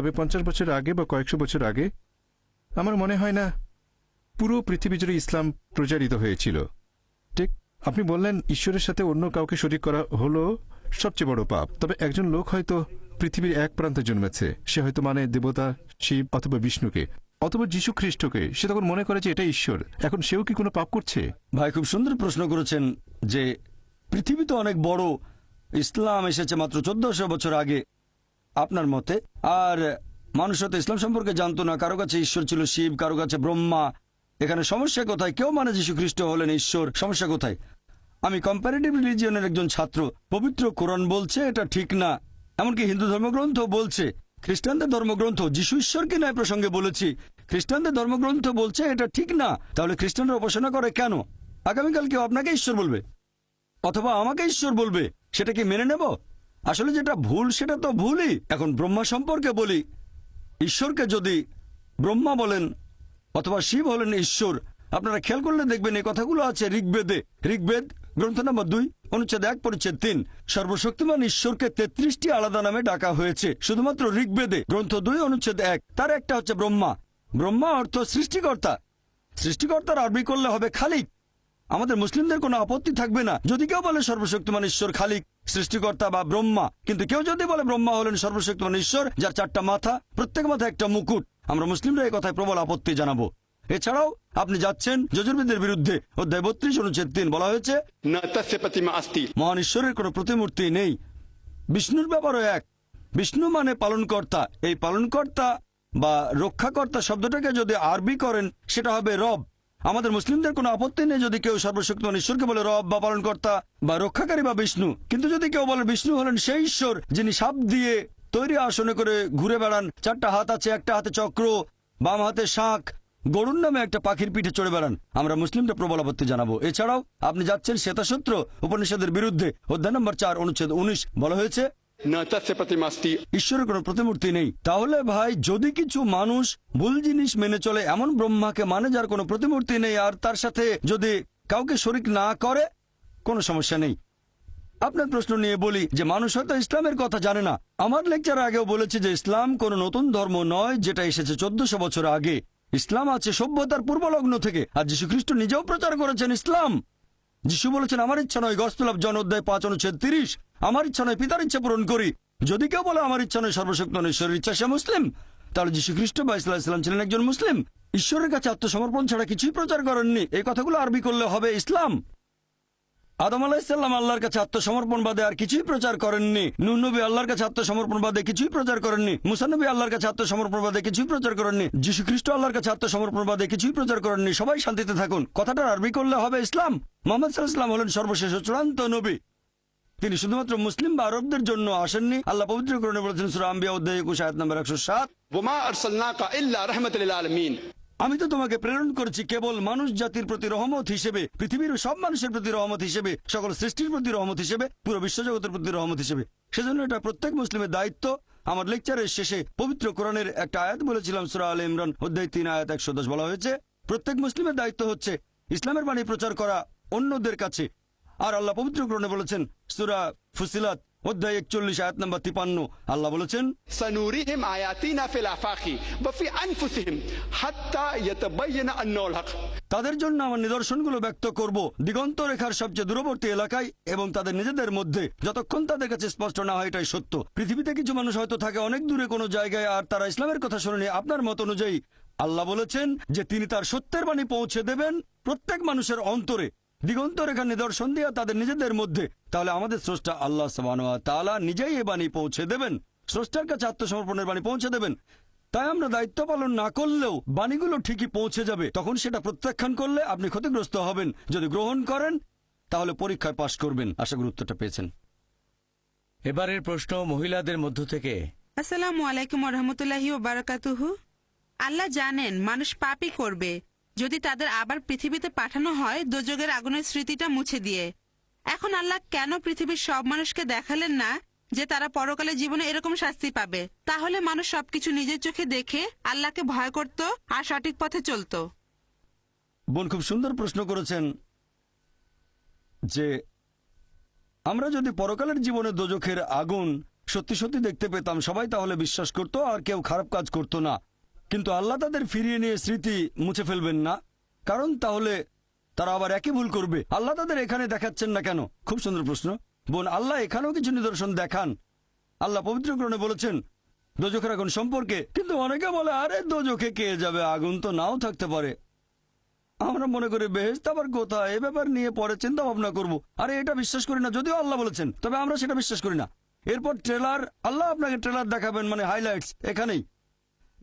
তবে পঞ্চাশ বছর আগে বা কয়েকশো বছর আগে, আমার মনে হয় না, পুরো পৃথিবী জুড়ে ইসলাম প্রচারিত হয়েছিল। ঠিক, আপনি বললেন ঈশ্বরের সাথে অন্য কাউকে শরিক করা হলো সবচেয়ে বড় পাপ। তবে একজন লোক হয়তো পৃথিবীর এক প্রান্তে জন্মেছে। সে হয়তো মানে দেবতা, শিব অথবা বিষ্ণুকে, অথবা যীশু খ্রিস্টকে। সে তখন মনে করে যে এটা ঈশ্বর। এখন সেও কি কোনো পাপ করছে? ভাই, খুব সুন্দর প্রশ্ন করেছেন যে পৃথিবী তো অনেক বড়। ইসলাম এসেছে মাত্র চোদ্দশো বছর আগে। আপনার মতে? আর মানুষ হয়তো ইসলাম সম্পর্কে জানতো না, কারও কাছে ঈশ্বর ছিল শিব, কারও কাছে ব্রহ্মা। এখানে সমস্যা কোথায়? কেউ মানে যীশু খ্রিস্ট হলেন ঈশ্বর, সমস্যা কোথায়? আমি কম্পারেটিভ রিলিজিয়নের একজন ছাত্র, পবিত্র কোরআন বলছে এটা ঠিক না। এমনকি হিন্দু ধর্মগ্রন্থ বলছে, খ্রিস্টানদের ধর্মগ্রন্থ, যিশু ঈশ্বরকে ন্যায় প্রসঙ্গে বলেছি, খ্রিস্টানদের ধর্মগ্রন্থ বলছে এটা ঠিক না। তাহলে খ্রিস্টানরা উপাসনা করে কেন? আগামীকাল কেউ আপনাকে ঈশ্বর বলবে? অথবা আমাকে ঈশ্বর বলবে? সেটা কি মেনে নেব? আসলে যেটা ভুল, সেটা তো ভুলই। এখন ব্রহ্মা সম্পর্কে বলি। ঈশ্বরকে যদি ব্রহ্মা বলেন অথবা শিব হলেন ঈশ্বর, আপনারা খেয়াল করলে দেখবেন এই কথাগুলো আছে ঋগ্বেদে। ঋগ্বেদ, গ্রন্থ নম্বর দুই, অনুচ্ছেদ এক, পরিচ্ছেদ তিন। সর্বশক্তিমান ঈশ্বরকে তেত্রিশটি আলাদা নামে ডাকা হয়েছে, শুধুমাত্র ঋগ্বেদে। গ্রন্থ দুই, অনুচ্ছেদ এক, তার একটা হচ্ছে ব্রহ্মা। ব্রহ্মা অর্থ সৃষ্টিকর্তা। সৃষ্টিকর্তার আরবি করলে হবে খালিক। আমাদের মুসলিমদের কোনো আপত্তি থাকবে না। যদি কেউ বলে সর্বশক্তিমান ঈশ্বর খালিক সৃষ্টিকর্তা বা ব্রহ্মা কিন্তু কেউ যদি বলে ব্রহ্মা হলেন সর্বশক্তিমান ঈশ্বর যার চারটা মাথা প্রত্যেক মাথা একটা মুকুট আমরা মুসলিমরা এই কথায় প্রবল আপত্তি জানাব। এছাড়াও আপনি যাচ্ছেন যজুর্বেদের বিরুদ্ধে অধ্যায় বত্রিশ অনুচ্ছেদ তিন বলা হয়েছে মহান ঈশ্বরের কোনো প্রতিমূর্তি নেই। বিষ্ণুর ব্যাপারও এক। বিষ্ণু মানে পালনকর্তা। এই পালনকর্তা বা রক্ষাকর্তা শব্দটাকে যদি আরবি করেন সেটা হবে রব। আমাদের মুসলিমদের কোনো আপত্তি নেই যদি কেউ সর্বশক্তিমান ঈশ্বরকে বলে রব বা পালনকর্তা বা রক্ষাকারী বা বিষ্ণু। কিন্তু যদি কেউ বলে বিষ্ণু হলেন সেই ঈশ্বর, যিনি সাপ দিয়ে তৈরি আসনে করে ঘুরে বেড়ান, চারটা হাত আছে, একটা হাতে চক্র, বাম হাতে শাঁখ, গরুর নামে একটা পাখির পিঠে চড়ে বেড়ান। আমরা মুসলিমটা প্রবল আপত্তি জানাব। এছাড়াও আপনি যাচ্ছেন শ্বেতাসূত্র উপনিষদের বিরুদ্ধে অধ্যায় নম্বর চার অনুচ্ছেদ উনিশ বলা হয়েছে ঈশ্বরের কোনো প্রতিমূর্তি নেই। তাহলে ভাই, যদি কিছু মানুষ ভুল জিনিস মেনে চলে, এমন ব্রহ্মাকে মানে যার কোনো প্রতিমূর্তি নেই, আর তার সাথে যদি কাউকে শরিক না করে, কোনো সমস্যা নেই। আপনার প্রশ্ন নিয়ে বলি যে, মানুষ হয়তো ইসলামের কথা জানে না। আমার লেকচার আগেও বলেছে যে, ইসলাম কোনো নতুন ধর্ম নয়, যেটা এসেছে চোদ্দশো বছর আগে। ইসলাম আছে সভ্যতার পূর্বলগ্ন থেকে, আর যীশু খ্রিস্ট নিজেও প্রচার করেছেন ইসলাম। যিশু বলেছেন, আমার ইচ্ছা নয় গস্তলাভ জন অধ্যায় পাঁচ অনুচ্ছেদ তিরিশ। আমার ইচ্ছা নয় পিতার ইচ্ছা পূরণ করি। যদি কেউ বলে, আমার ইচ্ছা নয় সর্বশক্ত ঈশ্বরের ইচ্ছা সে মুসলিম। তাহলে যিশু খ্রিস্ট বা ইসলাম ইসলাম ছিলেন একজন মুসলিম। ঈশ্বরের কাছে আত্মসমর্পণ ছাড়া কিছুই প্রচার করেননি। এই কথাগুলো আরবি করলে হবে ইসলাম। আদম আলাহিসাল্লাম আল্লাহর কাছে আত্মসমর্পণ বাদে আর কিছুই প্রচার করেননি। নুনবী আল্লাহর কাছে আত্মসমর্পণ বাদে কিছুই প্রচার করেননি। মুসানবী আল্লাহর কাছে আত্মসমর্পণ বাদে কিছুই প্রচার করেননি। যীশু খ্রিস্ট আল্লাহর কাছে আত্মসমর্পণ বাদে কিছুই প্রচার করেননি। সবাই শান্তিতে থাকুন। কথাটা আরবি করলে হবে ইসলাম। মোহাম্মদ সাল্লাহাম হলেন সর্বশেষ চূড়ান্ত নবী। তিনি শুধুমাত্র মুসলিম বা আরবদের জন্য আসেননি। আল্লাহ পবিত্র করণে বলেছেন, সুরা আম্বিয়া অধ্যায় একুশ, আয়াত নম্বর একশো সাত। আমি তো তোমাকে প্রেরণ করছি কেবল মানুষ জাতির প্রতি রহমত হিসেবে, পৃথিবীর সব মানুষের প্রতি রহমত হিসেবে, সকল সৃষ্টির প্রতি রহমত হিসেবে, পুরো বিশ্বজগতের প্রতি রহমত হিসেবে। সেজন্য এটা প্রত্যেক মুসলিমের দায়িত্ব। আমার লেকচারের শেষে পবিত্র কোরআনের একটা আয়াত বলেছিলাম, সুরা আল ইমরান, অধ্যায় তিন, আয়াত একশো দশ বলা হয়েছে। প্রত্যেক মুসলিমের দায়িত্ব হচ্ছে ইসলামের বাণী প্রচার করা অন্যদের কাছে। আর আল্লাহ পবিত্র কোরআনে বলেছেন, সুরা ফুসিলাত অধ্যায় একচল্লিশ আয়াত নম্বর তিপান্ন। আল্লাহ বলেছেন সানুরিহিম আয়াতিনা ফিল আফাকি বা ফি আনফুসিহিম হাত্তা ইয়াতাবায়্যানা আন্নাল হক। তাদের জন্য আমার নিদর্শনগুলো ব্যক্ত করব। দিগন্ত রেখার সবচেয়ে দূরবর্তী এলাকায় এবং তাদের নিজেদের মধ্যে যতক্ষণ তাদের কাছে স্পষ্ট না হয় এটাই সত্য। পৃথিবীতে কিছু মানুষ হয়তো থাকে অনেক দূরে কোনো জায়গায় আর তারা ইসলামের কথা শুনেনি আপনার মত অনুযায়ী। আল্লাহ বলেছেন যে তিনি তার সত্যের বাণী পৌঁছে দেবেন প্রত্যেক মানুষের অন্তরে। দিগন্ত রেখার নিদর্শন দিয়ে তাদের নিজেদের মধ্যে। তাহলে আমাদের স্রষ্টা আল্লাহ তালা নিজেই এ বাণী পৌঁছে দেবেন। স্রষ্টার কাছে আত্মসমর্পণের বাণী পৌঁছে দেবেন। তাই আমরা দায়িত্ব পালন না করলেও বাণীগুলো ঠিকই পৌঁছে যাবে। তখন সেটা প্রত্যাখ্যান করলে আপনি ক্ষতিগ্রস্ত হবেন। যদি গ্রহণ করেন তাহলে পরীক্ষায় পাশ করবেন। আশা গুরুত্বটা পেয়েছেন। এবারের প্রশ্ন মহিলাদের মধ্য থেকে। আসসালামু আলাইকুম রহমতুল্লাহি বারাকাতুহু। আল্লাহ জানেন মানুষ পাপই করবে। যদি তাদের আবার পৃথিবীতে পাঠানো হয় দোজগের আগুনের স্মৃতিটা মুছে দিয়ে। এখন আল্লাহ কেন পৃথিবীর সব মানুষকে দেখালেন না যে তারা পরকালে জীবনে এরকম শাস্তি পাবে? তাহলে মানুষ সবকিছু নিজের চোখে দেখে আল্লাহকে ভয় করত আর সঠিক পথে চলতো। বোন, খুব সুন্দর প্রশ্ন করেছেন যে আমরা যদি পরকালের জীবনে দোজখের আগুন সত্যি সত্যি দেখতে পেতাম, সবাই তাহলে বিশ্বাস করত আর কেউ খারাপ কাজ করত না। কিন্তু আল্লাহ তাদের ফিরিয়ে নিয়ে স্মৃতি মুছে ফেলবেন না। কারণ তাহলে তারা আবার একই ভুল করবে। আল্লাহ তাদের এখানে দেখাচ্ছেন না কেন? খুব সুন্দর প্রশ্ন। বোন, আল্লাহ এখানেও কিছু নিদর্শন দেখান। আল্লাহ পবিত্রকরণে বলেছেন, দোজখের আগুন সম্পর্কে। কিন্তু অনেকে বলে, আরে, দোজখে কে যাবে? আগুন তো নাও থাকতে পারে। আমরা মনে করি বেহেস্ত আবার কোথায়? এ ব্যাপার নিয়ে পরে চিন্তা ভাবনা করব। আরে, এটা বিশ্বাস করি না, যদিও আল্লাহ বলেছেন, তবে আমরা সেটা বিশ্বাস করি না। এরপর ট্রেলার, আল্লাহ আপনাকে ট্রেলার দেখাবেন মানে হাইলাইটস, এখানেই।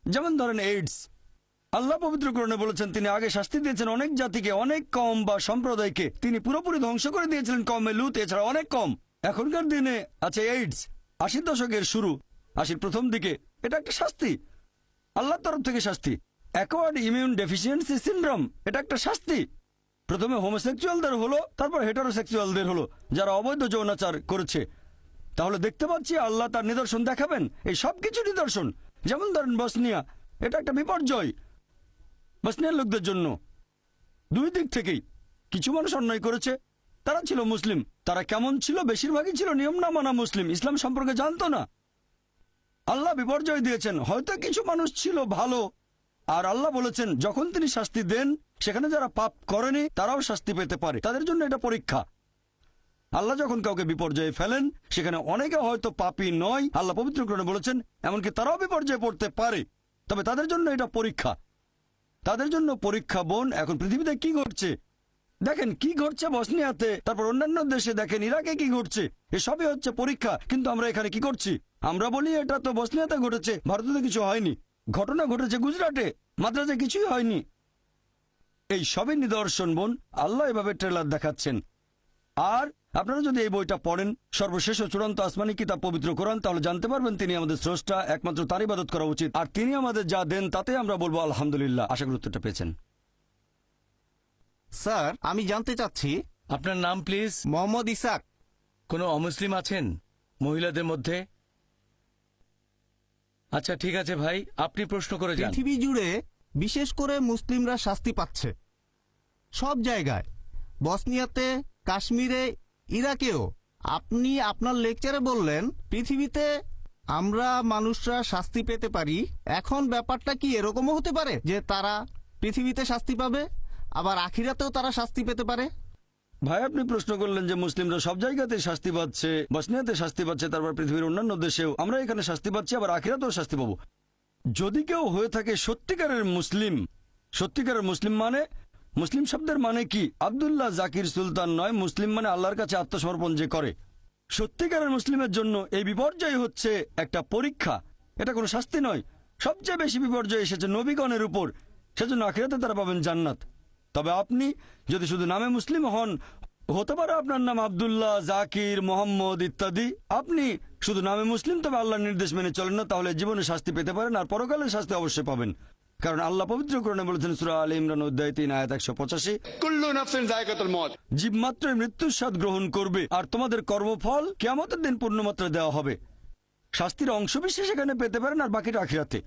যেমন ধরেন এইডস আল্লাহ পবিত্রকরণে বলেছেন, তিনি আগে শাস্তি দিয়েছেন অনেক জাতিকে, অনেক কম বা সম্প্রদায়কে। তিনি পুরোপুরি ধ্বংস করে দিয়েছিলেন কমে লুত, এছাড়া অনেক কম। এখনকার দিনে আছে এইডস আশির দশকের শুরু, আশির প্রথম দিকে। এটা একটা শাস্তি। আল্লাহর তরফ থেকে শাস্তি। অ্যাকোয়ার্ড ইমিউন ডেফিসিয়েন্সি সিন্ড্রোম এটা একটা শাস্তি। প্রথমে হোমোসেক্সুয়ালদের হলো, তারপর হেটারোসেক্সুয়ালদের হলো, যারা অবৈধ যৌনাচার করেছে। তাহলে দেখতে পাচ্ছি আল্লাহ তার নিদর্শন দেখাবেন। এই সব কিছু নিদর্শন। যেমন ধরেন বসনিয়া, এটা একটা বিপর্যয় বসনিয়ার লোকদের জন্য। দুই দিক থেকেই কিছু মানুষ অন্যায় করেছে। তারা ছিল মুসলিম। তারা কেমন ছিল, বেশিরভাগই ছিল নিয়ম না মানা মুসলিম। ইসলাম সম্পর্কে জানতো না। আল্লাহ বিপর্যয় দিয়েছেন। হয়তো কিছু মানুষ ছিল ভালো। আর আল্লাহ বলেছেন, যখন তিনি শাস্তি দেন, সেখানে যারা পাপ করেনি, তারাও শাস্তি পেতে পারে। তাদের জন্য এটা পরীক্ষা। আল্লাহ যখন কাউকে বিপর্যয়ে ফেলেন, সেখানে অনেকে হয়তো পাপী নয়। আল্লাহ পবিত্র পবিত্রকরণে বলেছেন, এমনকি তারাও বিপর্যয়ে পড়তে পারে। তবে তাদের জন্য এটা পরীক্ষা। তাদের জন্য পরীক্ষা বোন, এখন পৃথিবীতে কি ঘটছে? দেখেন, কি ঘটছে বসনিয়াতে, তারপর অন্যান্য দেশে দেখেন, ইরাকে কি ঘটছে? এসবই হচ্ছে পরীক্ষা। কিন্তু আমরা এখানে কি করছি? আমরা বলি, এটা তো বসনিয়াতে ঘটেছে, ভারতে কিছু হয়নি। ঘটনা ঘটেছে গুজরাটে, মাদ্রাজে কিছুই হয়নি। এই সবই নিদর্শন বোন, আল্লাহ এভাবে ট্রেলার দেখাচ্ছেন। আর আপনারা যদি এই বইটা পড়েন সর্বশেষ ও চূড়ান্ত আসমানি কিতাব পবিত্র কোরআন তাহলে জানতে পারবেন তিনি আমাদের স্রষ্টা একমাত্র তার ইবাদত করা উচিত। আর তিনি আমাদের যা দেন তাতে আমরা বলব আলহামদুলিল্লাহ। আশা করি উত্তরটা পেয়েছেন। স্যার আমি জানতে চাচ্ছি আপনার নাম প্লিজ মোহাম্মদ ইসাক। কোনো অমুসলিম আছেন? মহিলাদের মধ্যে? আচ্ছা ঠিক আছে ভাই আপনি প্রশ্ন করে যান। পৃথিবী জুড়ে বিশেষ করে মুসলিমরা শাস্তি পাচ্ছে। সব জায়গায় বসনিয়াতে কাশ্মীরে ইরাকেও আপনি আপনার লেকচারে বললেন, পৃথিবীতে আমরা মানুষরা শাস্তি পেতে পারি। এখন ব্যাপারটা কি এরকমও হতে পারে যে তারা পৃথিবীতে শাস্তি পাবে, আবার আখিরাতেও তারা শাস্তি পেতে পারে? ভাই, আপনি প্রশ্ন করলেন যে মুসলিমরা সব জায়গাতে শাস্তি পাচ্ছে, বসনিয়াতে শাস্তি পাচ্ছে, তারপর পৃথিবীর অন্যান্য দেশেও। আমরা এখানে শাস্তি পাচ্ছি, আবার আখিরাতেও শাস্তি পাবো। যদি কেউ হয়ে থাকে সত্যিকারের মুসলিম সত্যিকারের মুসলিম মানে মুসলিম শব্দের মানে কি? আব্দুল্লাহ জাকির সুলতান নয়, মুসলিম মানে আল্লাহর কাছে আত্মসমর্পণ যে করে। সত্যিকারের মুসলিমের জন্য এই বিপর্যয় হচ্ছে একটা পরীক্ষা। এটা কোনো শাস্তি নয়। সবচেয়ে বেশি বিপর্যয় এসেছে নবীগণের উপর। সেজন্য আখিরাতে তারা পাবেন জান্নাত। তবে আপনি যদি শুধু নামে মুসলিম হন, হতে পারে আপনার নাম আব্দুল্লাহ, জাকির, মোহাম্মদ ইত্যাদি। আপনি শুধু নামে মুসলিম, তবে আল্লাহর নির্দেশ মেনে চলেন না, তাহলে জীবনে শাস্তি পেতে পারেন আর পরকালের শাস্তি অবশ্যই পাবেন। কারণ আল্লাহ পবিত্র করণে বলেছেন সুরা আল ইমরান অধ্যায় তিন আয়াত একশো পঁচাশি জীব মাত্রই মৃত্যুর স্বাদ গ্রহণ করবে আর তোমাদের কর্মফল কেমতের দিন পূর্ণমাত্রা দেওয়া হবে। শাস্তির অংশবিশেষ এখানে পেতে পারেন আর বাকিটা আখিরাতে।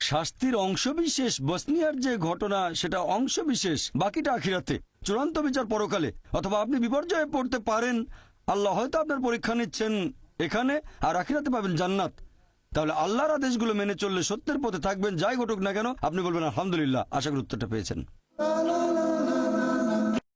শাস্তির অংশবিশেষ বসনিয়ার যে ঘটনা সেটা অংশবিশেষ বাকিটা আখিরাতে। চূড়ান্ত বিচার পরকালে অথবা আপনি বিপর্যয়ে পড়তে পারেন আল্লাহ হয়তো আপনার পরীক্ষা নিচ্ছেন এখানে আর আখিরাতে পাবেন জান্নাত। তাহলে আল্লাহর আদেশগুলো মেনে চললে সত্যের পথে থাকবেন, যাই ঘটুক না কেন, আপনি বলবেন আলহামদুলিল্লাহ, আশা করি উত্তরটা পেয়েছেন।